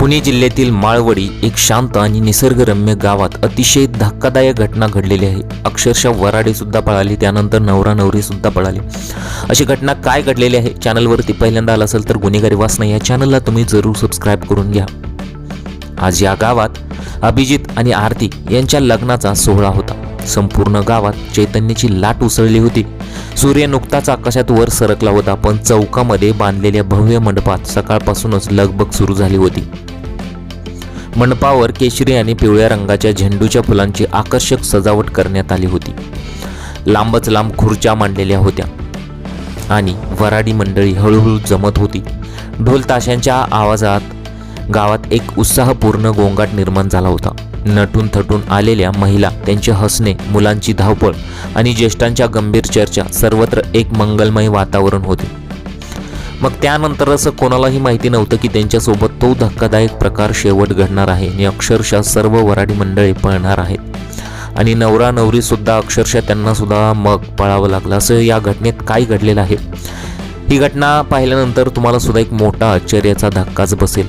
पुणे जिल्ह्यातील माळवडी एक शांत आणि निसर्गरम्य गावात अतिशय धक्कादायक घटना घडलेली आहे. अक्षरशः वराडे सुद्धा पळाली त्यानंतर नवरा नवरी सुद्धा पळाली. अशी घटना काय घडलेली आहे? चॅनलवरती पहिल्यांदा आला असेल तर गुन्हेगारी वासना या चॅनलला तुम्ही जरूर सबस्क्राईब करून घ्या. आज या गावात अभिजित आणि आरती यांच्या लग्नाचा सोहळा होता. संपूर्ण गावात चैतन्याची लाट उसळली होती. सूर्य नुकताच आकाशात वर सरकला होता पण चौकामध्ये बांधलेल्या भव्य मंडपात सकाळपासूनच लगबग सुरू झाली होती. मंडपावर केशरी आणि पिवळ्या रंगाच्या झेंडूच्या फुलांची आकर्षक सजावट करण्यात आली होती. लांबच लांब खुर्च्या मांडलेल्या होत्या. आणि वराडी मंडळी हळूहळू जमत होती. ढोल ताशांच्या आवाजात गावात एक उत्साहपूर्ण गोंगाट निर्माण झाला होता. नटून थटून आलेल्या महिला त्यांचे हसणे मुलांची धावपळ आणि ज्येष्ठांच्या गंभीर चर्चा सर्वत्र एक मंगलमय वातावरण होते. मग त्यानंतर असं कोणालाही माहिती नव्हतं की त्यांच्यासोबत तो धक्कादायक प्रकार शेवट घडणार आहे. आणि अक्षरशः सर्व वराडी मंडळी पळणार आहेत. आणि नवरा नवरी सुद्धा अक्षरशः त्यांना सुद्धा मग पळावं लागलं. असं या घटनेत काय घडलेलं आहे? ही घटना पाहिल्यानंतर तुम्हाला सुद्धा एक मोठा आश्चर्याचा धक्काच बसेल.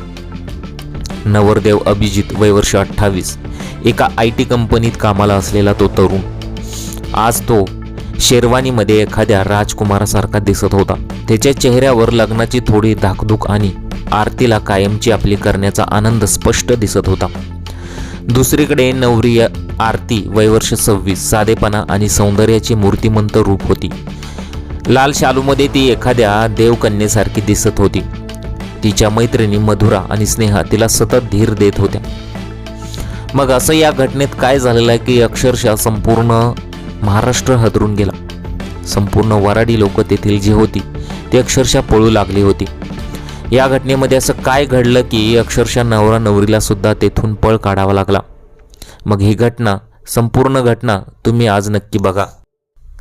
नवरदेव अभिजित वयवर्ष अठ्ठावीस एका आय टी कंपनीत कामाला असलेला तो तरुण. आज तो शेरवानीमध्ये एखाद्या राजकुमारासारखा दिसत होता. त्याच्या चेहऱ्यावर लग्नाची थोडी धाकधूक आणि आरतीला कायमची आपली करण्याचा आनंद स्पष्ट दिसत होता. दुसरीकडे नवरी आरती वयवर्ष सव्वीस साधेपणा आणि सौंदर्याची मूर्तिमंत रूप होती. लाल शालूमध्ये ती एखाद्या देवकन्येसारखी दिसत होती. तिच्या मैत्रिणी मधुरा आणि स्नेहा तिला सतत धीर देत होत्या. मग असं या घटनेत काय झालेलं आहे की अक्षरशः संपूर्ण महाराष्ट्र हदरून गेला. संपूर्ण वराडी लोक तेथील जी होती ती अक्षरशः पळू लागली होती. या घटनेमध्ये असं काय घडलं की अक्षरशः नवरा नवरीला सुद्धा तेथून पळ काढावा लागला. मग ही घटना संपूर्ण घटना तुम्ही आज नक्की बघा.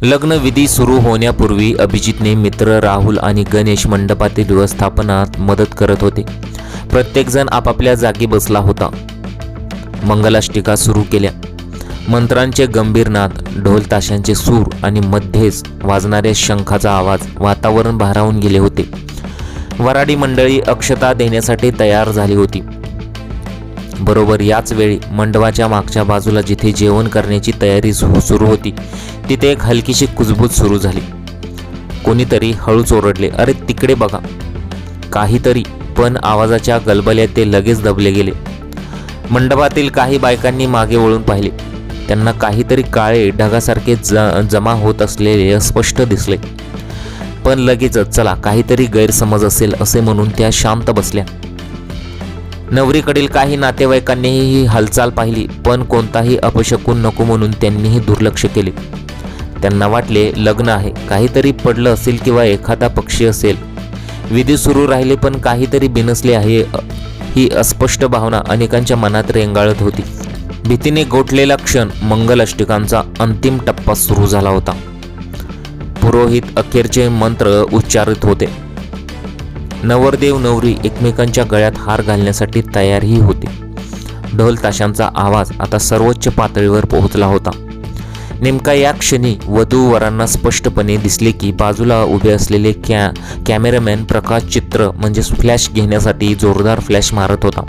लग्नविधी सुरू होण्यापूर्वी अभिजितने मित्र राहुल आणि गणेश मंडपातील व्यवस्थापनात मदत करत होते. प्रत्येकजण आपापल्या जागी बसला होता. मंगलाष्टिका सुरू केल्या. मंत्रांचे गंभीर नाद ढोल ताशांचे सूर आणि मध्येच वाजणाऱ्या शंखाचा आवाज वातावरण भारावून गेले होते. वराडी मंडळी अक्षता देण्यासाठी तयार झाली होती. बरोबर याच वेळी मंडपाच्या मागच्या बाजूला जिथे जेवण करण्याची तयारी सु- सुरू होती तिथे एक हलकीशी कुजबूज सुरू झाली. कोणीतरी हळूच ओरडले अरे तिकडे बघा. काहीतरी पण आवाजाच्या गलबल्यात ते लगेच दबले गेले. मंडपातील काही बायकांनी मागे वळून पाहिले. त्यांना काहीतरी काळे ढगासारखे ज जमा होत असलेले अस्पष्ट दिसले. पण लगेचच चला काहीतरी गैरसमज असेल असे म्हणून त्या शांत बसल्या. नवरीकडील काही नातेवाईकांनीही ही हालचाल पाहिली पण कोणताही अपशकून नको म्हणून त्यांनीही दुर्लक्ष केले. त्यांना वाटले लग्न आहे काहीतरी पडलं असेल किंवा एखादा पक्षी असेल. विधी सुरू राहिले पण काहीतरी बिनसले आहे ही अस्पष्ट भावना अनेकांच्या मनात रेंगाळत होती. भीतीने गोठलेला क्षण मंगल अष्टकांचा अंतिम टप्पा सुरू झाला होता. पुरोहित अखेरचे मंत्र उच्चारित होते. नवरदेव नवरी एकमेकांच्या गळ्यात हार घालण्यासाठी तयारही होते. ढोल ताशांचा आवाज आता सर्वोच्च पातळीवर पोहोचला होता. नेमका या क्षणी वधू वरांना स्पष्टपणे दिसले की बाजूला उभे असलेले कॅ कॅमेरामॅन प्रकाश चित्र म्हणजेच फ्लॅश घेण्यासाठी जोरदार फ्लॅश मारत होता.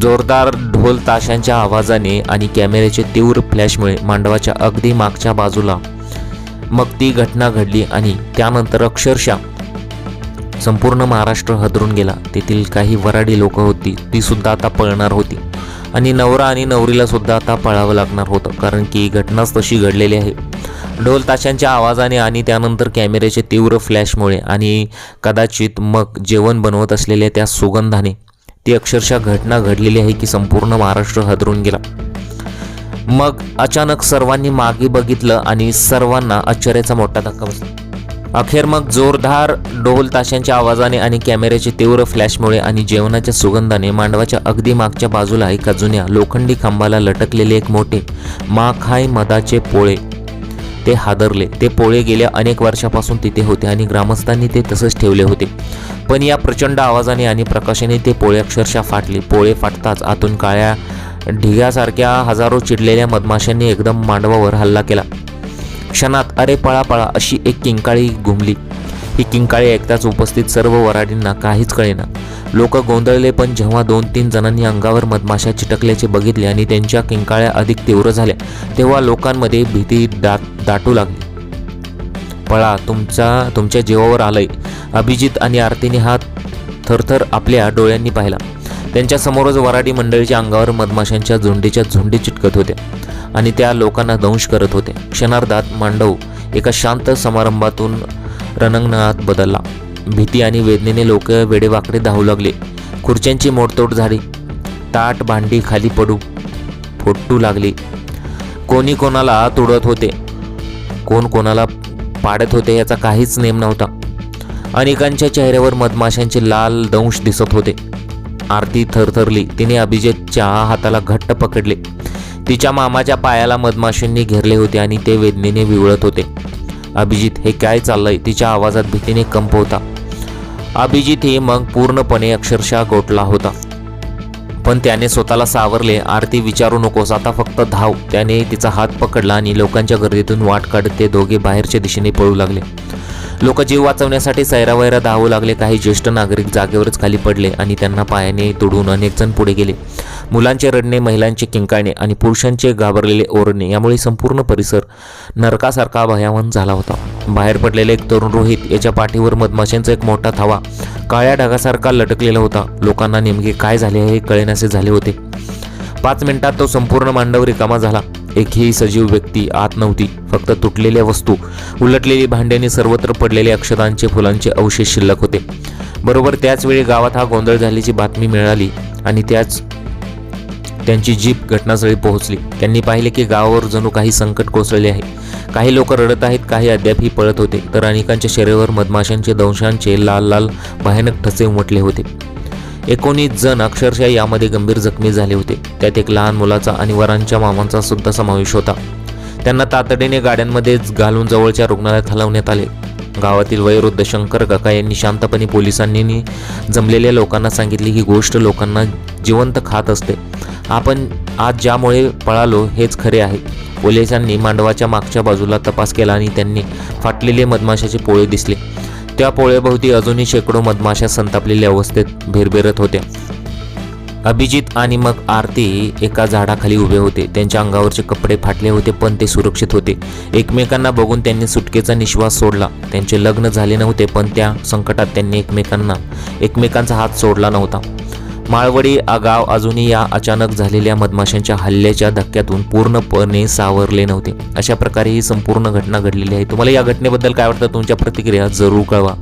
जोरदार ढोल ताशांच्या आवाजाने आणि कॅमेऱ्याच्या तीव्र फ्लॅशमुळे मांडवाच्या अगदी मागच्या बाजूला मग ती घटना घडली आणि त्यानंतर अक्षरशः संपूर्ण महाराष्ट्र हदरून गेला. तेथील काही वराडी लोक होती ती सुद्धा आता पळणार होती आणि नवरा आणि नवरीला सुद्धा आता पळावं लागणार होतं कारण की घटनाच तशी घडलेली आहे. ढोल ताशांच्या आवाजाने आणि त्यानंतर कॅमेऱ्याच्या तीव्र फ्लॅशमुळे आणि कदाचित मग जेवण बनवत असलेल्या त्या सुगंधाने ती अक्षरशः घटना घडलेली आहे की संपूर्ण महाराष्ट्र हदरून गेला. मग अचानक सर्वांनी मागे बघितलं आणि सर्वांना आश्चर्याचा मोठा धक्का बसला. अखेर मग जोरदार ढोल ताशांच्या आवाजाने आणि कॅमेऱ्याच्या तीव्र फ्लॅशमुळे आणि जेवणाच्या सुगंधाने मांडवाच्या अगदी मागच्या बाजूला एका जुन्या लोखंडी खांबाला लटकलेले एक मोठे माखाय मधाचे पोळे ते हादरले. ते पोळे गेल्या अनेक वर्षापासून तिथे होते आणि ग्रामस्थांनी ते तसंच ठेवले होते. पण या प्रचंड आवाजाने आणि प्रकाशाने ते पोळे अक्षरशः फाटले. पोळे फाटताच आतून काळ्या ढिगासारख्या हजारो चिडलेल्या मधमाशांनी एकदम मांडवावर हल्ला केला. क्षणात अरे पळा पळा अशी एक किंकाळी घुमली. ही किंकाळी ऐकताच उपस्थित सर्व वराडींना काहीच कळेना. लोक गोंधळले पण जेव्हा दोन तीन जणांनी अंगावर मधमाशा चिटकल्याचे बघितले आणि त्यांच्या किंकाळ्या अधिक तीव्र झाल्या तेव्हा लोकांमध्ये भीती दाट दाटू लागली. पळा तुमचा तुमच्या जीवावर आलंय. अभिजित आणि आरतीने हा थरथर आपल्या डोळ्यांनी पाहिला. त्यांच्या समोरच वराडी मंडळीच्या अंगावर मधमाशांच्या झुंडीच्या झुंडी चिटकत होत्या आणि त्या लोकांना दंश करत होते. क्षणार्धात मांडव एका शांत समारंभातून रणंगणात बदलला. भीती आणि वेदनेने लोक वेडेवाकडे धावू लागले. खुर्च्यांची मोडतोड झाली. ताट भांडी खाली पडू फोटू लागली. कोणी कोणाला तोडत होते. कोण कोणाला पाडत होते याचा काहीच नेम नव्हता. अनेकांच्या चेहऱ्यावर मधमाशांचे लाल दंश दिसत होते. आरती थरथरली तिने अभिजितच्या हाताला घट्ट पकडले. तिच्या मामाच्या पायाला मधमाशींनी घेरले होते आणि ते वेदनेने विवळत होते. अभिजित हे काय चाललंय? तिच्या आवाजात भीतीने कंप होता. अभिजित हे मग पूर्णपणे अक्षरशः गोठला होता. पण त्याने स्वतःला सावरले. आरती विचारू नकोस. आता फक्त धाव. त्याने तिचा हात पकडला आणि लोकांच्या गर्दीतून वाट काढत ते दोघे बाहेरच्या दिशेने पळू लागले. लोक जीव वाचवण्यासाठी सैरावैरा धावू लागले. काही ज्येष्ठ नागरिक जागेवरच खाली पडले आणि त्यांना पायाने तोडून अनेक जण पुढे गेले. मुलांचे रडणे महिलांचे किंकाळणे आणि पुरुषांचे घाबरलेले ओरडणे यामुळे संपूर्ण परिसर नरकासारखा भयावन झाला होता. बाहेर पडलेले एक तरुण रोहित याच्या पाठीवर मधमाशांचा एक मोठा थावा काळ्या ढगासारखा लटकलेला होता. लोकांना नेमके काय झाले हे कळेनासे झाले होते. पाच मिनिटात तो संपूर्ण मांडव रिकामा झाला. एकही सजीव व्यक्ती आत नव्हती फक्त तुटलेल्या वस्तू. उलटलेली भांड्याने सर्वत्र पडलेले अक्षतांचे फुलांचे अवशेष शिल्लक होते. बरोबर त्याच वेळी गावात हा गोंधळ झाल्याची बातमी मिळाली आणि त्याच त्यांची जीप घटनास्थळी पोहोचली. त्यांनी पाहिले की गावावर जणू काही संकट कोसळले आहे. काही लोक रडत आहेत काही अद्यापही पळत होते. तर अनेकांच्या शरीरावर मधमाशांचे दंशांचे लाल लाल भयानक ठसे उमटले होते. एकोणीस जण अक्षरशः यामध्ये गंभीर जखमी झाले होते. त्यात एक लहान मुलाचा आणि वरांच्या मामांचा सुद्धा समावेश होता. त्यांना तातडीने गाड्यांमध्येच घालून जवळच्या रुग्णालयात हलवण्यात आले. गावातील वयोवृद्ध शंकर काका यांनी शांतपणे पोलिसांनी जमलेल्या लोकांना सांगितले ही गोष्ट लोकांना जिवंत खात असते. आपण आज ज्यामुळे पळालो हेच खरे आहे. पोलिसांनी मांडवाच्या मागच्या बाजूला तपास केला आणि त्यांनी फाटलेले मधमाशाचे पोळे दिसले. त्या पोळ्याभोवती अजूनही शेकडो मधमाशा संतापलेल्या अवस्थेत भिरभिरत होत्या. अभिजित आणि मग आरती एका झाडाखाली उभे होते. त्यांच्या अंगावरचे कपडे फाटले होते पण ते सुरक्षित होते. एकमेकांना बघून त्यांनी सुटकेचा निश्वास सोडला. त्यांचे लग्न झाले नव्हते पण त्या संकटात त्यांनी एकमेकांना एकमेकांचा हात सोडला नव्हता. माळवडी गाव अजूनही या अचानक झालेल्या मधमाशांच्या हल्ल्याच्या धक्क्यातून पूर्णपणे सावरले नव्हते. अशा प्रकारे ही संपूर्ण घटना घडलेली आहे. तुम्हाला या घटनेबद्दल काय वाटतं? तुमच्या प्रतिक्रिया जरूर कळवा.